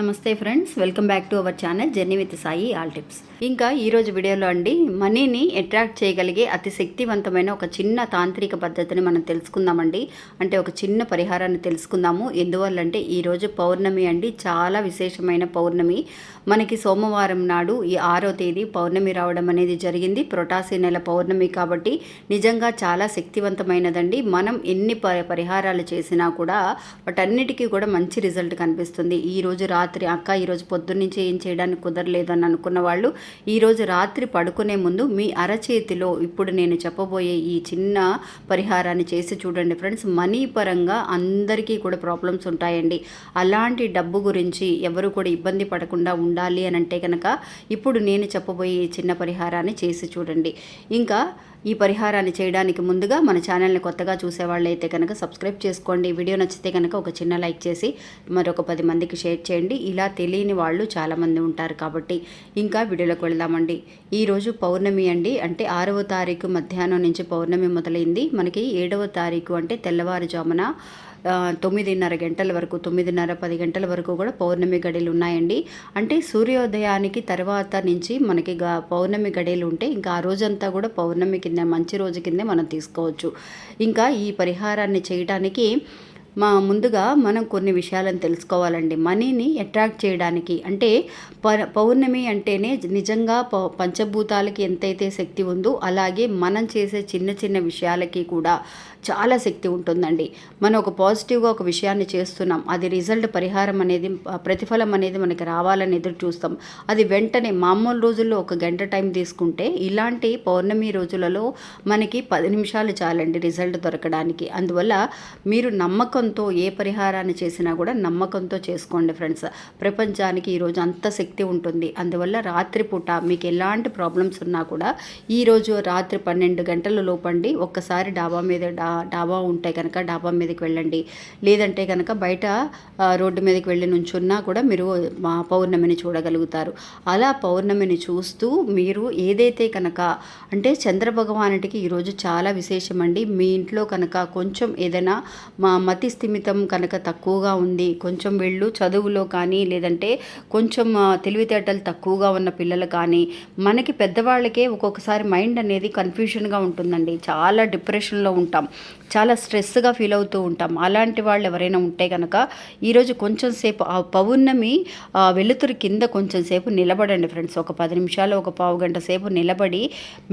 నమస్తే friends welcome back to our channel journey with Sai all tips. ఇంకా ఈరోజు వీడియోలో అండి మనీని అట్రాక్ట్ చేయగలిగే అతి శక్తివంతమైన ఒక చిన్న తాంత్రిక పద్ధతిని మనం తెలుసుకుందామండి. అంటే ఒక చిన్న పరిహారాన్ని తెలుసుకుందాము. ఎందువల్లంటే ఈరోజు పౌర్ణమి అండి చాలా విశేషమైన పౌర్ణమి. మనకి సోమవారం నాడు ఈ ఆరో తేదీ పౌర్ణమి రావడం అనేది జరిగింది. ప్రొటాసి నెల పౌర్ణమి కాబట్టి నిజంగా చాలా శక్తివంతమైనదండి. మనం ఎన్ని పరిహారాలు చేసినా కూడా వాటన్నిటికీ కూడా మంచి రిజల్ట్ కనిపిస్తుంది. ఈ రోజు రాత్రి అక్క ఈరోజు పొద్దున్నుంచి ఏం చేయడానికి కుదరలేదు అని అనుకున్న వాళ్ళు ఈరోజు రాత్రి పడుకునే ముందు మీ అరచేతిలో ఇప్పుడు నేను చెప్పబోయే ఈ చిన్న పరిహారాన్ని చేసి చూడండి ఫ్రెండ్స్. మనీ పరంగా అందరికీ కూడా ప్రాబ్లమ్స్ ఉంటాయండి. అలాంటి డబ్బు గురించి ఎవరు కూడా ఇబ్బంది పడకుండా ఉండాలి అని అంటే కనుక ఇప్పుడు నేను చెప్పబోయే ఈ చిన్న పరిహారాన్ని చేసి చూడండి ఇంకా ఈ పరిహారాన్ని చేయడానికి ముందుగా మన ఛానల్ని కొత్తగా చూసేవాళ్ళైతే కనుక సబ్స్క్రైబ్ చేసుకోండి. వీడియో నచ్చితే కనుక ఒక చిన్న లైక్ చేసి మరొక పది మందికి షేర్ చేయండి. ఇలా తెలియని వాళ్ళు చాలామంది ఉంటారు కాబట్టి ఇంకా వీడియోలోకి వెళ్దామండి. ఈరోజు పౌర్ణమి అండి. అంటే ఆరవ తారీఖు మధ్యాహ్నం నుంచి పౌర్ణమి మొదలైంది. మనకి ఏడవ తారీఖు అంటే తెల్లవారుజామున తొమ్మిదిన్నర గంటల వరకు తొమ్మిదిన్నర పది గంటల వరకు కూడా పౌర్ణమి గడియలు ఉన్నాయండి. అంటే సూర్యోదయానికి తర్వాత నుంచి మనకి పౌర్ణమి గడియలు ఉంటే ఇంకా ఆ రోజంతా కూడా పౌర్ణమి కింద మంచి రోజు కిందే మనం తీసుకోవచ్చు. ఇంకా ఈ పరిహారాన్ని చేయడానికి మా ముందుగా మనం కొన్ని విషయాలను తెలుసుకోవాలండి. మనీని అట్రాక్ట్ చేయడానికి అంటే పౌర్ణమి అంటేనే నిజంగా ప పంచభూతాలకి ఎంతైతే శక్తి ఉందో అలాగే మనం చేసే చిన్న చిన్న విషయాలకి కూడా చాలా శక్తి ఉంటుందండి. మనం ఒక పాజిటివ్గా ఒక విషయాన్ని చేస్తున్నాం అది రిజల్ట్ పరిహారం అనేది ప్రతిఫలం అనేది మనకి రావాలని ఎదురు చూస్తాం. అది వెంటనే మామూలు రోజుల్లో ఒక గంట టైం తీసుకుంటే ఇలాంటి పౌర్ణమి రోజులలో మనకి పది నిమిషాలు చాలండి రిజల్ట్ దొరకడానికి. అందువల్ల మీరు నమ్మకం నమ్మకంతో ఏ పరిహారాన్ని చేసినా కూడా నమ్మకంతో చేసుకోండి ఫ్రెండ్స్. ప్రపంచానికి ఈరోజు అంత శక్తి ఉంటుంది. అందువల్ల రాత్రిపూట మీకు ఎలాంటి ప్రాబ్లమ్స్ ఉన్నా కూడా ఈరోజు రాత్రి పన్నెండు గంటల లోపండి. ఒక్కసారి డాబా మీద డా డాబా ఉంటే కనుక డాబా మీదకి వెళ్ళండి. లేదంటే కనుక బయట రోడ్డు మీదకి వెళ్ళి నుంచున్నా కూడా మీరు మా పౌర్ణమిని చూడగలుగుతారు. అలా పౌర్ణమిని చూస్తూ మీరు ఏదైతే కనుక అంటే చంద్రభగవానుడికి ఈరోజు చాలా విశేషం అండి మీ ఇంట్లో కనుక కొంచెం ఏదైనా మా మతి స్థిమితం కనుక తక్కువగా ఉంది. కొంచెం వీళ్ళు చదువులో కానీ లేదంటే కొంచెం తెలివితేటలు తక్కువగా ఉన్న పిల్లలు కానీ మనకి పెద్దవాళ్ళకే ఒక్కొక్కసారి మైండ్ అనేది కన్ఫ్యూషన్గా ఉంటుందండి. చాలా డిప్రెషన్లో ఉంటాం. చాలా స్ట్రెస్గా ఫీల్ అవుతూ ఉంటాం. అలాంటి వాళ్ళు ఎవరైనా ఉంటే కనుక ఈరోజు కొంచెం సేపు ఆ పౌర్ణమి వెలుతురు కింద కొంచెం సేపు నిలబడండి ఫ్రెండ్స్. ఒక పది నిమిషాలు ఒక పావు గంట సేపు నిలబడి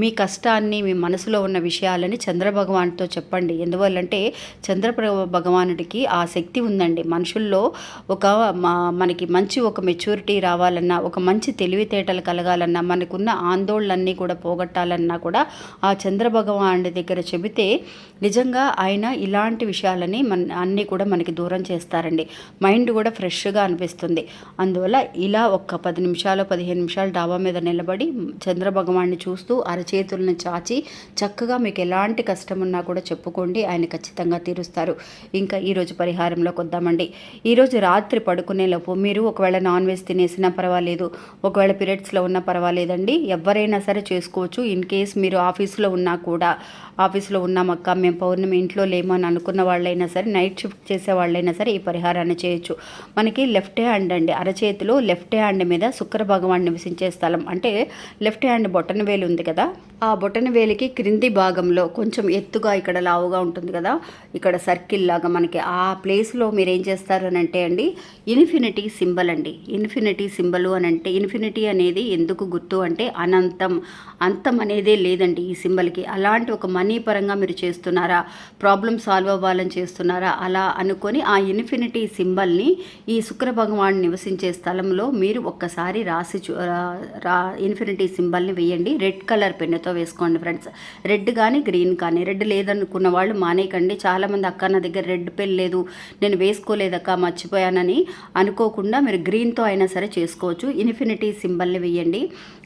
మీ కష్టాన్ని మీ మనసులో ఉన్న విషయాలని చంద్ర భగవాన్తో చెప్పండి. ఎందువల్లంటే చంద్ర భగవాన్ భగవానుడికి ఆ శక్తి ఉందండి. మనుషుల్లో ఒక మా- మనకి మంచి ఒక మెచ్యూరిటీ రావాలన్నా ఒక మంచి తెలివితేటలు కలగాలన్నా మనకున్న ఆందోళనన్నీ కూడా పోగొట్టాలన్నా కూడా ఆ చంద్రభగవానుడి దగ్గర చెబితే నిజంగా ఆయన ఇలాంటి విషయాలని మన అన్నీ కూడా మనకి దూరం చేస్తారండి. మైండ్ కూడా ఫ్రెష్గా అనిపిస్తుంది. అందువల్ల ఇలా ఒక్క పది నిమిషాలు పదిహేను నిమిషాలు డాబా మీద నిలబడి చంద్రభగవాన్ని చూస్తూ అరచేతులను చాచి చక్కగా మీకు ఎలాంటి కష్టం ఉన్నా కూడా చెప్పుకోండి. ఆయన ఖచ్చితంగా తీరుస్తారు. ఇంకా ఈరోజు పరిహారంలోకి వద్దామండి ఈరోజు రాత్రి పడుకునే లోపు మీరు ఒకవేళ నాన్ వెజ్ తినేసినా పర్వాలేదు. ఒకవేళ పీరియడ్స్లో ఉన్నా పర్వాలేదండి. ఎవరైనా సరే చేసుకోవచ్చు. ఇన్ కేస్ మీరు ఆఫీస్లో ఉన్నా కూడా ఆఫీస్లో ఉన్నామక్క మేము పౌర్ణమి ఇంట్లో లేము అని అనుకున్న వాళ్ళైనా సరే నైట్ షిఫ్ట్ చేసే వాళ్ళైనా సరే ఈ పరిహారాన్ని చేయొచ్చు. మనకి లెఫ్ట్ హ్యాండ్ అండి అరచేతిలో లెఫ్ట్ హ్యాండ్ మీద శుక్ర భగవాన్ నివసించే స్థలం. అంటే లెఫ్ట్ హ్యాండ్ బొటన వేలు ఉంది కదా? ఆ బొటన వేలికి క్రింది భాగంలో కొంచెం ఎత్తుగా ఇక్కడ లావుగా ఉంటుంది కదా ఇక్కడ సర్కిల్ లాగా మనకి ఆ ప్లేస్లో మీరు ఏం చేస్తారు అని అంటే అండి ఇన్ఫినిటీ సింబల్ అండి. ఇన్ఫినిటీ సింబల్ అని అంటే ఇన్ఫినిటీ అనేది ఎందుకు గుర్తు అంటే అనంతం. అంతం అనేదే లేదండి ఈ సింబల్కి అలాంటి ఒక మనీ పరంగా మీరు చేస్తున్నారా ప్రాబ్లం సాల్వ్ అవ్వాలని చేస్తున్నారా అలా అనుకొని ఆ ఇన్ఫినిటీ సింబల్ని ఈ శుక్ర భగవాన్ నివసించే స్థలంలో మీరు ఒక్కసారి రాసి చూ- రా- రా ఇన్ఫినిటీ సింబల్ని వేయండి. రెడ్ కలర్ పెన్నుతో వేసుకోండి ఫ్రెండ్స్. రెడ్ కానీ గ్రీన్ కానీ రెడ్ లేదనుకున్న వాళ్ళు మానేయకండి. చాలామంది అక్క నా దగ్గర రెడ్ పెన్ లేదు నేను వేసుకోలేదక్క మర్చిపోయానని అనుకోకుండా మీరు గ్రీన్తో అయినా సరే చేసుకోవచ్చు. ఇన్ఫినిటీ సింబల్ని వేయండి.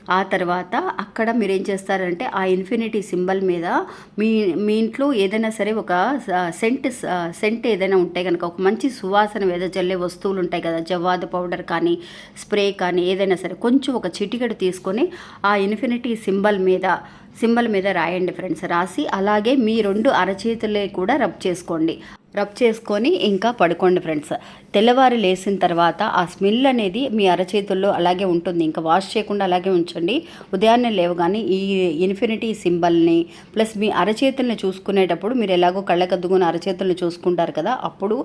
ఆ తర్వాత అక్కడ మీరు ఏం చేస్తారంటే ఆ ఇన్ఫినిటీ సింబల్ మీద మీ మీ ఇంట్లో ఏదైనా సరే ఒక సెంట్ సెంట్ ఏదైనా ఉంటే కనుక ఒక మంచి సువాసన వెదజల్లే వస్తువులు ఉంటాయి కదా జవ్వాదు పౌడర్ కానీ స్ప్రే కానీ ఏదైనా సరే కొంచెం ఒక చిటికెడు తీసుకొని ఆ ఇన్ఫినిటీ సింబల్ మీద సింబల్ మీద రాయండి ఫ్రెండ్స్ రాసి అలాగే మీ రెండు అరచేతులే కూడా రబ్ చేసుకోండి. రబ్ చేసుకొని ఇంకా పడుకోండి ఫ్రెండ్స్. తెల్లవారి లేసిన తర్వాత ఆ స్మెల్ అనేది మీ అరచేతుల్లో అలాగే ఉంటుంది. ఇంకా వాష్ చేయకుండా అలాగే ఉంచండి. ఉదయాన్నే లేవగానే ఈ ఇన్ఫినిటీ సింబల్ని ప్లస్ మీ అరచేతుల్ని చూసుకునేటప్పుడు మీరు ఎలాగో కళ్ళకద్దుకుని అరచేతులను చూసుకుంటారు కదా అప్పుడు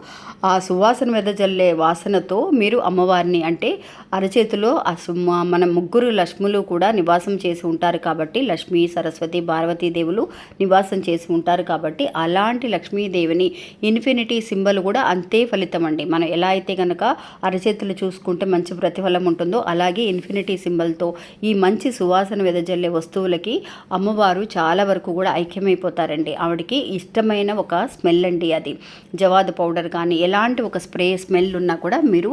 ఆ సువాసన వెదజల్లే వాసనతో మీరు అమ్మవారిని అంటే అరచేతిలో ఆ సు- మన ముగ్గురు లక్ష్ములు కూడా నివాసం చేసి ఉంటారు కాబట్టి లక్ష్మీ సరస్వతి పార్వతీ దేవులు నివాసం చేసి ఉంటారు కాబట్టి అలాంటి లక్ష్మీదేవిని ఇన్ఫినిటీ సింబల్ కూడా అంతే ఫలితం అండి. మనం ఎలా అయితే కనుక అరచేతులు చూసుకుంటే మంచి ప్రతిఫలం ఉంటుందో అలాగే ఇన్ఫినిటీ సింబల్తో ఈ మంచి సువాసన వెదజల్లే వస్తువులకి అమ్మవారు చాలా వరకు కూడా ఐక్యమైపోతారండి. ఆవిడకి ఇష్టమైన ఒక స్మెల్ అండి అది. జవాదు పౌడర్ కానీ ఎలాంటి ఒక స్ప్రే స్మెల్ ఉన్నా కూడా మీరు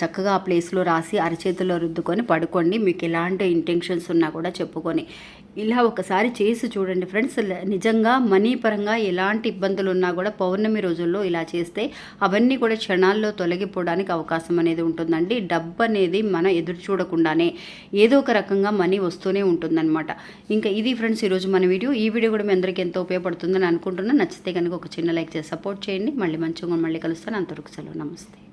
చక్కగా ఆ ప్లేస్లో రాసి అరచేతిలో రుద్దుకొని పడుకోండి. మీకు ఎలాంటి ఇంటెన్షన్స్ ఉన్నా కూడా చెప్పుకొని ఇలా ఒకసారి చేసి చూడండి ఫ్రెండ్స్. నిజంగా మనీ పరంగా ఎలాంటి ఇబ్బందులు ఉన్నా కూడా పౌర్ణమి రోజుల్లో ఇలా చేస్తే అవన్నీ కూడా క్షణాల్లో తొలగిపోవడానికి అవకాశం అనేది ఉంటుందండి. డబ్బు అనేది మనం ఎదురు చూడకుండానే ఏదో ఒక రకంగా మనీ వస్తూనే ఉంటుందన్నమాట. ఇంకా ఇది ఫ్రెండ్స్ ఈరోజు మన వీడియో. ఈ వీడియో కూడా మీ అందరికీ ఎంతో ఉపయోగపడుతుందని అనుకుంటున్నాను నచ్చితే కనుక ఒక చిన్న లైక్ చేసి సపోర్ట్ చేయండి. మళ్ళీ మంచిగా మళ్ళీ కలుస్తాను. అంతవరకు సెలవు. నమస్తే.